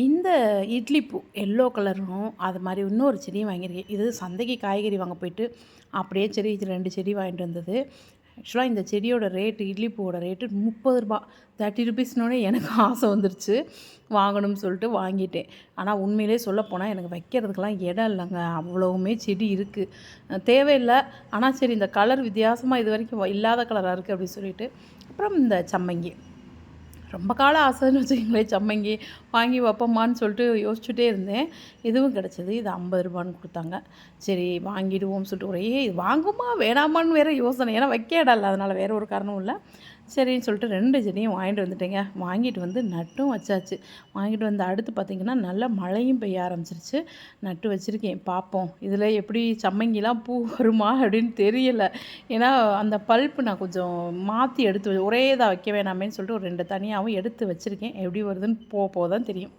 இந்த இட்லி பூ எல்லோ கலரும் அது மாதிரி இன்னொரு செடியும் வாங்கியிருக்கேன். இது சந்தைக்கு காய்கறி வாங்க போயிட்டு அப்படியே செடி இது ரெண்டு செடி வாங்கிட்டு வந்தது. ஆக்சுவலாக இந்த செடியோட ரேட்டு இட்லி பூவோட ரேட்டு முப்பது ரூபா தேர்ட்டி ருபீஸ்னோடனே எனக்கு ஆசை வந்துருச்சு. வாங்கணும்னு சொல்லிட்டு வாங்கிட்டேன். ஆனால் உண்மையிலே சொல்லப்போனால் எனக்கு வைக்கிறதுக்கெலாம் இடம் இல்லைங்க. அவ்வளவுமே செடி இருக்குது தேவையில்லை. ஆனால் சரி இந்த கலர் வித்தியாசமாக இது வரைக்கும் இல்லாத கலராக இருக்குது அப்படின்னு சொல்லிட்டு அப்புறம் இந்த சம்மங்கி. ரொம்ப கால ஆசைன்னு வச்சுக்கோங்களேன் சம்மங்கி வாங்கி வைப்போமான்னு சொல்லிட்டு யோசிச்சுட்டே இருந்தேன். இதுவும் கிடச்சிது இது ஐம்பது ரூபான்னு கொடுத்தாங்க. சரி வாங்கிடுவோம்னு சொல்லிட்டு ஒரே இது வாங்குமா வேணாமான்னு வேறு யோசனை. ஏன்னா வைக்க இடம் இல்லை அதனால் வேறு ஒரு காரணமும் இல்லை. சரின்னு சொல்லிட்டு ரெண்டு செடியும் வாங்கிட்டு வந்துட்டேங்க. வாங்கிட்டு வந்து நட்டும் வச்சாச்சு. வாங்கிட்டு வந்து அடுத்து பார்த்திங்கன்னா நல்ல மழையும் பெய்ய ஆரம்பிச்சிருச்சு. நட்டு வச்சுருக்கேன் பார்ப்போம். இதில் எப்படி சம்மங்கிலாம் பூ வருமா அப்படின்னு தெரியலை. ஏன்னா அந்த பல்ப்பு நான் கொஞ்சம் மாற்றி எடுத்து ஒரே இதாக வைக்க வேணாமேன்னு சொல்லிட்டு ஒரு ரெண்டு தனியாக தனியாகவும் எடுத்து வச்சுருக்கேன். எப்படி வருதுன்னு போக போக தான் தெரியும்.